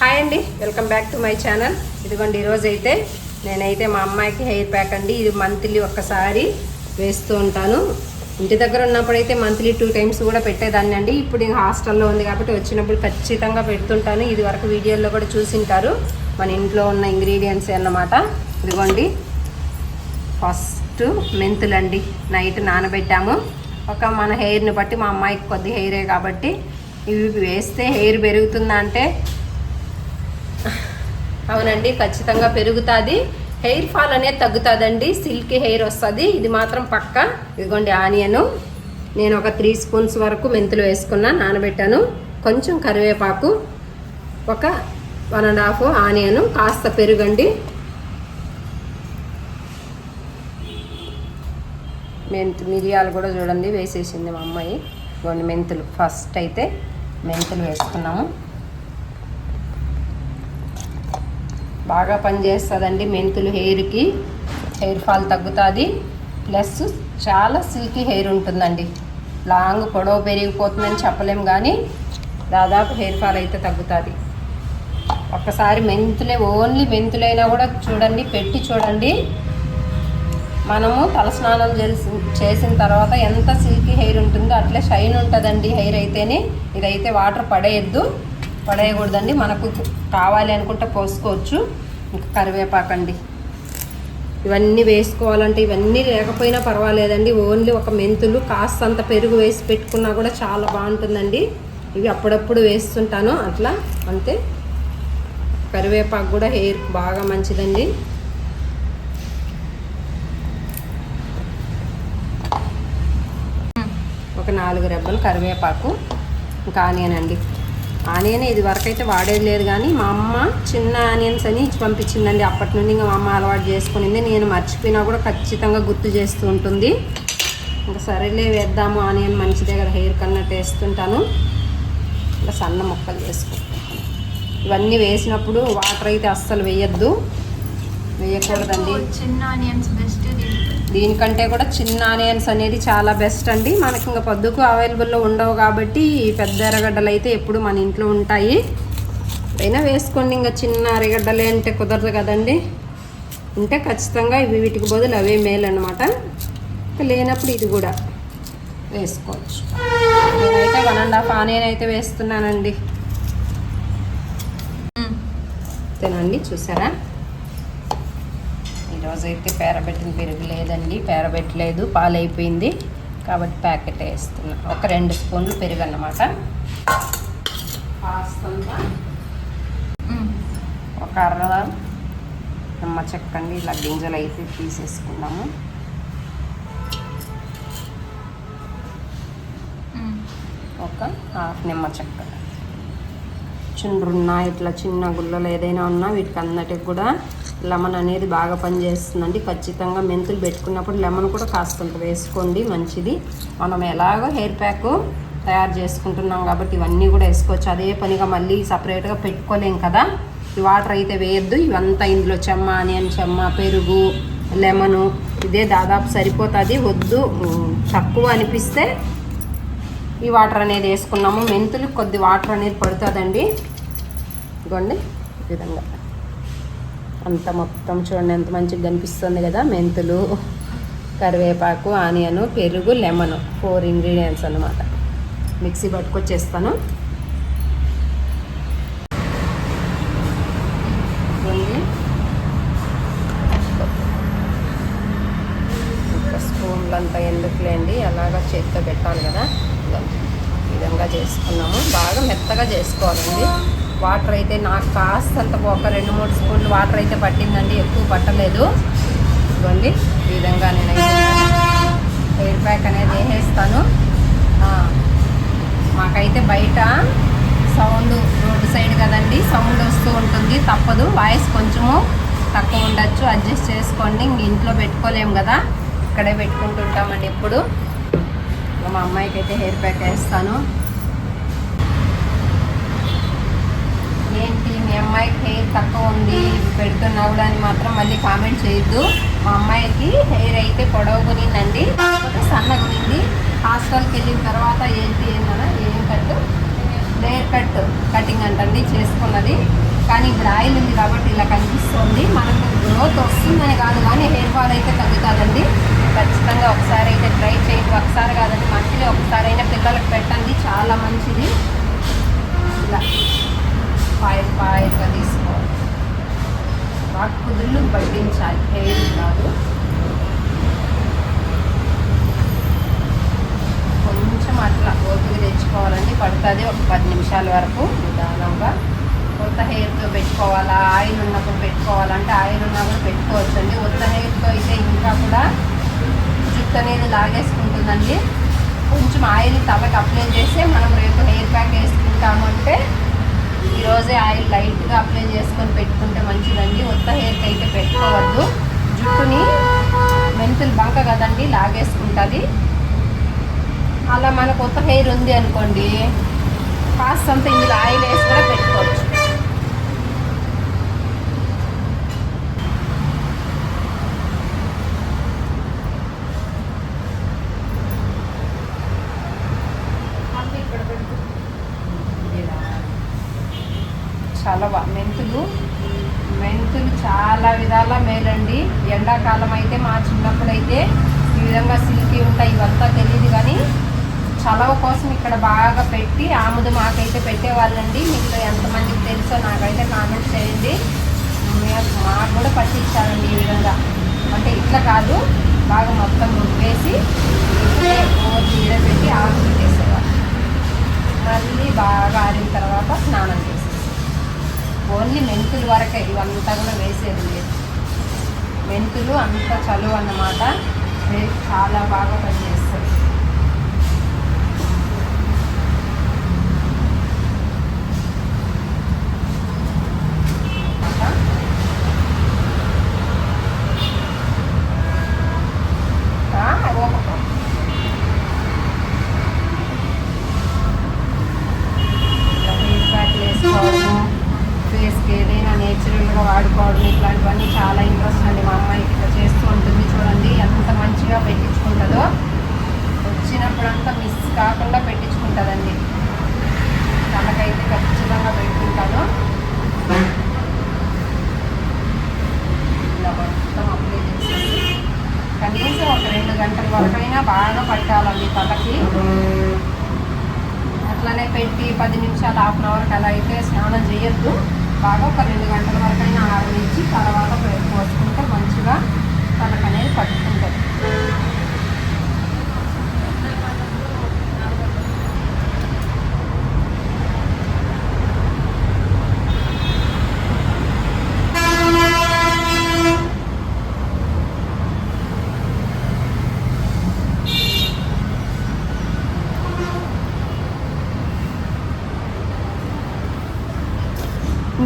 Hi అండి welcome back to my channel ఇదిగోండి ఈరోజు అయితే నేనైతే మా అమ్మాయికి హెయిర్ ప్యాక్ అండి. ఇది మంత్లీ ఒక్కసారి వేస్తూ ఉంటాను. ఇంటి దగ్గర ఉన్నప్పుడు అయితే మంత్లీ టూ టైమ్స్ కూడా పెట్టేదాన్ని అండి. ఇప్పుడు ఇంకా హాస్టల్లో ఉంది కాబట్టి వచ్చినప్పుడు ఖచ్చితంగా పెడుతుంటాను. ఇది వరకు వీడియోలో కూడా చూసింటారు. మన ఇంట్లో ఉన్న ఇంగ్రీడియంట్స్ అన్నమాట. ఇదిగోండి ఫస్ట్ మెంతులండి. నైట్ నానబెట్టాము. ఒక మన హెయిర్ని బట్టి మా అమ్మాయికి కొద్ది హెయిరే కాబట్టి ఇవి వేస్తే హెయిర్ పెరుగుతుందా అంటే అవునండి ఖచ్చితంగా పెరుగుతుంది. హెయిర్ ఫాల్ అనేది తగ్గుతుందండి. సిల్క్ హెయిర్ వస్తుంది. ఇది మాత్రం పక్క. ఇదిగోండి ఆనియను. నేను ఒక త్రీ స్పూన్స్ వరకు మెంతులు వేసుకున్నా నానబెట్టాను. కొంచెం కరివేపాకు ఒక వన్ అండ్ హాఫ్ ఆనియను. కాస్త పెరుగండి. మెంతు మిరియాలు కూడా చూడండి వేసేసింది మా అమ్మాయి. కొన్ని మెంతులు. ఫస్ట్ అయితే మెంతులు వేసుకున్నాము. బాగా పనిచేస్తుందండి మెంతులు హెయిర్కి. హెయిర్ ఫాల్ తగ్గుతుంది. ప్లస్ చాలా సిల్కీ హెయిర్ ఉంటుందండి. లాంగ్ పొడవు పెరిగిపోతుందని చెప్పలేం కానీ దాదాపు హెయిర్ ఫాల్ అయితే తగ్గుతుంది. ఒక్కసారి మెంతులే ఓన్లీ మెంతులైనా కూడా చూడండి పెట్టి చూడండి. మనము తలస్నానం చేసి చేసిన తర్వాత ఎంత సిల్కీ హెయిర్ ఉంటుందో అట్లే షైన్ ఉంటుందండి హెయిర్ అయితేనే. ఇదైతే వాటర్ పడేయద్దు. పడేయకూడదండి. మనకు కావాలి అనుకుంటే పోసుకోవచ్చు. ఇంకా కరివేపాకండి ఇవన్నీ వేసుకోవాలంటే ఇవన్నీ లేకపోయినా పర్వాలేదండి. ఓన్లీ ఒక మెంతులు కాస్తంత పెరుగు వేసి పెట్టుకున్నా కూడా చాలా బాగుంటుందండి. ఇవి అప్పుడప్పుడు వేస్తుంటాను. అట్లా అంతే. కరివేపాకు కూడా హెయిర్ బాగా మంచిదండి. ఒక నాలుగు రెబ్బలు కరివేపాకు ఇంకా ఆనియన్ అండి. ఆనియన్ ఇది వరకు అయితే వాడేది లేదు కానీ మా అమ్మ చిన్న ఆనియన్స్ అని ఇచ్చి పంపించిందండి. అప్పటి నుండి ఇంకా మా అమ్మ అలవాటు చేసుకునింది. నేను మర్చిపోయినా కూడా ఖచ్చితంగా గుర్తు చేస్తూ ఉంటుంది. ఇంకా సరేలే వేద్దాము ఆనియన్ మంచిదే కదా హెయిర్ కన్నట్టు వేస్తుంటాను ఇంకా సన్న ముక్కలు చేసుకుంటాను. ఇవన్నీ వేసినప్పుడు వాటర్ అయితే అస్సలు వేయద్దు. వేయకూడదండి. చిన్న ఆనియన్స్ బెస్ట్ దీనికంటే కూడా చిన్న ఆనియన్స్ అనేది చాలా బెస్ట్ అండి. మనకి ఇంకా పొద్దుకు అవైలబుల్లో ఉండవు కాబట్టి ఈ పెద్ద ఎర్రగడ్డలు అయితే ఎప్పుడు మన ఇంట్లో ఉంటాయి. అయినా వేసుకోండి ఇంకా చిన్న ఎర్రగడ్డలే అంటే కుదరదు కదండి. ఉంటే ఖచ్చితంగా ఇవి వీటికి బదులు అవే మేలు అనమాట ఇంకా లేనప్పుడు ఇది కూడా వేసుకోవచ్చు. నేనైతే వన్ అండ్ హాఫ్ ఆనియన్ అయితే వేస్తున్నానండి. తినండి చూసారా? ఈరోజు అయితే పేరబెట్టిన పెరుగు లేదండి. పేరబెట్టలేదు పాలైపోయింది. కాబట్టి ప్యాకెట్ వేస్తున్నా. ఒక రెండు స్పూన్లు పెరుగు అన్నమాట కాస్తంత ఒక అర్ర నిమ్మ చెక్కండి ఇలా గింజలు అయితే తీసేసుకున్నాము ఒక హాఫ్ నిమ్మ చెక్క. చుండ్రున్నా ఇట్లా చిన్న గుల్లలు ఏదైనా ఉన్నా వీటికి అన్నటికి కూడా లెమన్ అనేది బాగా పనిచేస్తుందండి. ఖచ్చితంగా మెంతులు పెట్టుకున్నప్పుడు లెమన్ కూడా కాస్తంత వేసుకోండి మంచిది. మనం ఎలాగో హెయిర్ ప్యాక్ తయారు చేసుకుంటున్నాం కాబట్టి ఇవన్నీ కూడా వేసుకోవచ్చు. అదే పనిగా మళ్ళీ సపరేట్గా పెట్టుకోలేం కదా. ఈ వాటర్ అయితే వేయద్దు. ఇవంతా ఇందులో చెమ్మ ఆనియన్ చెమ్మ పెరుగు లెమను ఇదే దాదాపు సరిపోతుంది. వద్దు తక్కువ అనిపిస్తే ఈ వాటర్ అనేది వేసుకున్నాము. మెంతులు కొద్ది వాటర్ అనేది పడుతుందండి. ఇదిగోండి ఈ విధంగా. అంత మొత్తం చూడండి ఎంత మంచిగా కనిపిస్తుంది కదా? మెంతులు కరివేపాకు ఆనియన్ పెరుగు లెమన్. ఫోర్ ఇంగ్రీడియంట్స్ అన్నమాట. మిక్సీ పట్టుకొచ్చేస్తాను. స్పూన్లంతా ఎందుకులేండి? అలాగా చేతితో పెట్టాలి కదా. విధంగా చేసుకున్నాము బాగా మెత్తగా చేసుకోవాలండి. వాటర్ అయితే నాకు కాస్తంత ఒక రెండు మూడు స్పూన్లు వాటర్ అయితే పట్టిందండి ఎక్కువ పట్టలేదు. ఇదిగోండి ఈ విధంగా నేను హెయిర్ ప్యాక్ అనేది వేసేస్తాను. మాకైతే బయట సౌండ్ రోడ్డు సైడ్ కదండి సౌండ్ వస్తూ ఉంటుంది. తప్పదు వాయిస్ కొంచెము తక్కువ ఉండొచ్చు. అడ్జస్ట్ చేసుకోండి. ఇంక ఇంట్లో పెట్టుకోలేము కదా ఇక్కడే పెట్టుకుంటుంటామండి ఎప్పుడు మా అమ్మాయికి అయితే హెయిర్ ప్యాక్ వేస్తాను ఏంటి మీ అమ్మాయికి హెయిర్ తక్కువ ఉంది పెడుతున్నావు అని మాత్రం మళ్ళీ కామెంట్ చేయొద్దు. మా అమ్మాయికి హెయిర్ అయితే పొడవుకునిందండి కాకపోతే సన్నగునింది హాస్టల్కి వెళ్ళిన తర్వాత ఏంటి ఏంటన్నా ఏం కట్టు? హెయిర్ కట్ కటింగ్ అంటండి చేసుకున్నది. కానీ ఇప్పుడు ఆయిల్ ఉంది కాబట్టి ఇలా కనిపిస్తుంది. మనకు గ్రోత్ వస్తుందని కాదు కానీ హెయిర్ ఫాల్ అయితే తగ్గుతుందండి. ఖచ్చితంగా ఒకసారి అయితే ట్రై చేయండి. ఒకసారి కాదండి మంచిది ఒకసారి అయినా పిల్లలకు పెట్టండి. చాలా మంచిది. ఇలా. ఫైవ్ ఫైవ్గా తీసుకోవాలి. బాగా కుదుళ్ళు పట్టించాలి. హెయిర్ కాదు. కొంచెం అట్లా ఓపిక తెచ్చుకోవాలండి. పడుతుంది ఒక పది నిమిషాల వరకు నిదానంగా. కొత్త హెయిర్తో పెట్టుకోవాలా? ఆయిల్ ఉన్నప్పుడు పెట్టుకోవాలంటే ఆయిల్ ఉన్నప్పుడు పెట్టుకోవచ్చండి. కొత్త హెయిర్తో అయితే ఇంకా కూడా జుట్టు అనేది లాగేసుకుంటుందండి. కొంచెం ఆయిల్ తలకి అప్లై చేస్తే మనం రేపు హెయిర్ ప్యాక్ వేసుకుంటాము అంటే ఈరోజే ఆయిల్ లైట్గా అప్లై చేసుకొని పెట్టుకుంటే మంచిదండి. కొత్త హెయిర్కి అయితే పెట్టుకోవద్దు. జుట్టుని మెంతులు బంక కదండి లాగేసుకుంటుంది. అలా మన కొత్త హెయిర్ ఉంది అనుకోండి కాస్తంత ఇందులో ఆయిల్ వేసి కూడా పెట్టుకోవచ్చు. చలవ మెంతులు. మెంతులు చాలా విధాల మేలండి. ఎండాకాలం అయితే మా చిన్నప్పుడు అయితే ఈ విధంగా సిల్కీ ఉంటాయి. ఇవంతా తెలియదు కానీ చలవ కోసం ఇక్కడ బాగా పెట్టి ఆముదం మాకైతే పెట్టేవాళ్ళండి. మీకు ఎంతమందికి తెలుసో నాకైతే కామెంట్ చేయండి. మాకు కూడా పట్టించారండి ఈ విధంగా. అంటే ఇట్లా కాదు బాగా మొత్తం వేసి తీర పెట్టి ఆకు పెట్టేసేవాళ్ళు మళ్ళీ బాగా ఆరిన తర్వాత స్నానం చేసి ఓన్లీ మెంతులు వరకే ఇవంతా కూడా వేసేది లేదు. మెంతులు అంత చలువ అన్నమాట. చాలా బాగా పనిచేస్తుంది ఆ, ఒక- ఇట్లా హెయిర్ ప్యాక్లు వేసుకోవడము ఫేస్కి ఏదైనా నేచురల్గా వాడుకోవడం ఇట్లాంటివన్నీ చాలా ఇంట్రెస్ట్ అండి మా అమ్మాయి ఇట్లా చేస్తూ ఉంటుంది చూడండి ఎంత మంచిగా పెట్టించుకుంటుందో వచ్చినప్పుడంతా మిస్ కాకుండా పెట్టించుకుంటుందండి తనకైతే ఖచ్చితంగా పెట్టుకుంటాను ఇలా మొత్తం అప్లై చేసేసి కనీసం ఒక రెండు గంటల వరకైనా బాగా పట్టాలండి తలకి అట్లానే పెట్టి పది నిమిషాలు హాఫ్ అన్ అవర్కి అలా అయితే స్నానం చేయొద్దు. బాగా ఒక రెండు గంటల వరకు అయినా ఆరనిచ్చి తర్వాత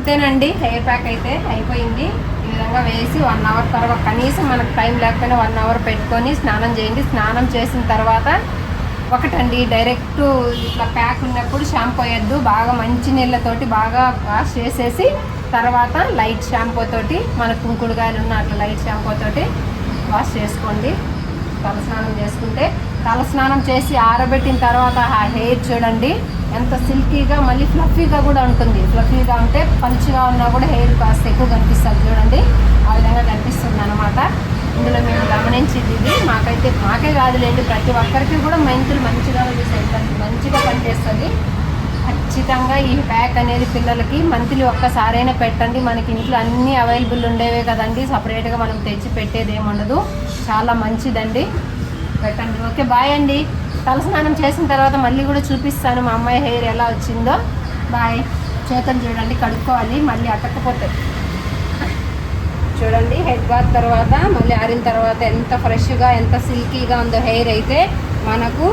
అంతేనండి. హెయిర్ ప్యాక్ అయితే అయిపోయింది. ఈ విధంగా వేసి వన్ అవర్ తర్వాత కనీసం మనకు టైం లేకపోయినా వన్ అవర్ పెట్టుకొని స్నానం చేయండి. స్నానం చేసిన తర్వాత ఒకటండి డైరెక్ట్ ఇట్లా ప్యాక్ ఉన్నప్పుడు షాంపూ వేయద్దు. బాగా మంచి నీళ్ళతోటి బాగా వాష్ చేసేసి తర్వాత లైట్ షాంపూ తోటి మన కుంకుడుగాయలు ఉన్న అట్లా లైట్ షాంపూ తోటి వాష్ చేసుకోండి. తలస్నానం చేసుకుంటే తలస్నానం చేసి ఆరబెట్టిన తర్వాత ఆ హెయిర్ చూడండి ఎంత సిల్కీగా మళ్ళీ ఫ్లఫీగా కూడా ఉంటుంది. ఫ్లఫీగా ఉంటే పంచిగా ఉన్నా కూడా హెయిర్ కాస్త ఎక్కువ కనిపిస్తుంది చూడండి. ఆ విధంగా కనిపిస్తుంది అనమాట ఇందులో మేము గమనించింది ఇది. మాకైతే మాకే కాదులేండి ప్రతి ఒక్కరికి కూడా మెంతులు మంచిగా చేసేది మంచిగా పనిచేస్తుంది. ఖచ్చితంగా ఈ ప్యాక్ అనేది పిల్లలకి మంత్లీ ఒక్కసారైనా పెట్టండి. మనకి ఇంట్లో అన్నీ అవైలబుల్ ఉండేవే కదండి. సపరేట్గా మనం తెచ్చి పెట్టేది ఏముండదు. చాలా మంచిదండి. పెట్టండి. ఓకే బాయ్ అండి. తలస్నానం చేసిన తర్వాత మళ్ళీ కూడా చూపిస్తాను మా అమ్మాయి హెయిర్ ఎలా వచ్చిందో. బాయ్. చేతులు చూడండి కడుక్కోవాలి మళ్ళీ అట్టకపోతే. చూడండి హెడ్ బాత్ తర్వాత మళ్ళీ ఆరిన తర్వాత ఎంత ఫ్రెష్గా ఎంత సిల్కీగా ఉందో హెయిర్ అయితే మనకు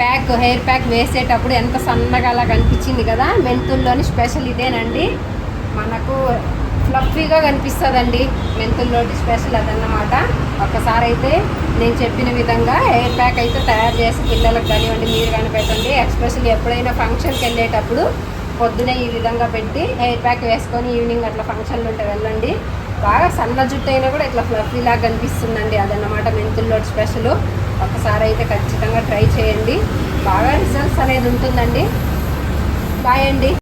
ప్యాక్ హెయిర్ ప్యాక్ వేసేటప్పుడు ఎంత సన్నగా అలా కనిపించింది కదా మెంతుల్లోని స్పెషల్ ఇదేనండి. మనకు ఫ్లఫీగా కనిపిస్తుందండి మెంతుల్లోటి స్పెషల్ అదన్నమాట. ఒక్కసారి అయితే నేను చెప్పిన విధంగా హెయిర్ ప్యాక్ అయితే తయారు చేసి పిల్లలకు కానివ్వండి మీరు కానీ పెట్టండి ఎప్పుడైనా ఫంక్షన్కి వెళ్ళేటప్పుడు పొద్దునే ఈ విధంగా పెట్టి హెయిర్ ప్యాక్ వేసుకొని ఈవినింగ్ అట్లా ఫంక్షన్లు ఉంటే వెళ్ళండి. బాగా సన్న జుట్టు అయినా కూడా ఇట్లా ఫ్లఫీ లాగా కనిపిస్తుందండి అదన్నమాట మెంతుల్లో స్పెషల్ ఒకసారి అయితే ఖచ్చితంగా ట్రై చేయండి. బాగా రిజల్ట్స్ అనేది ఉంటుందండి. బాయ్ అండి.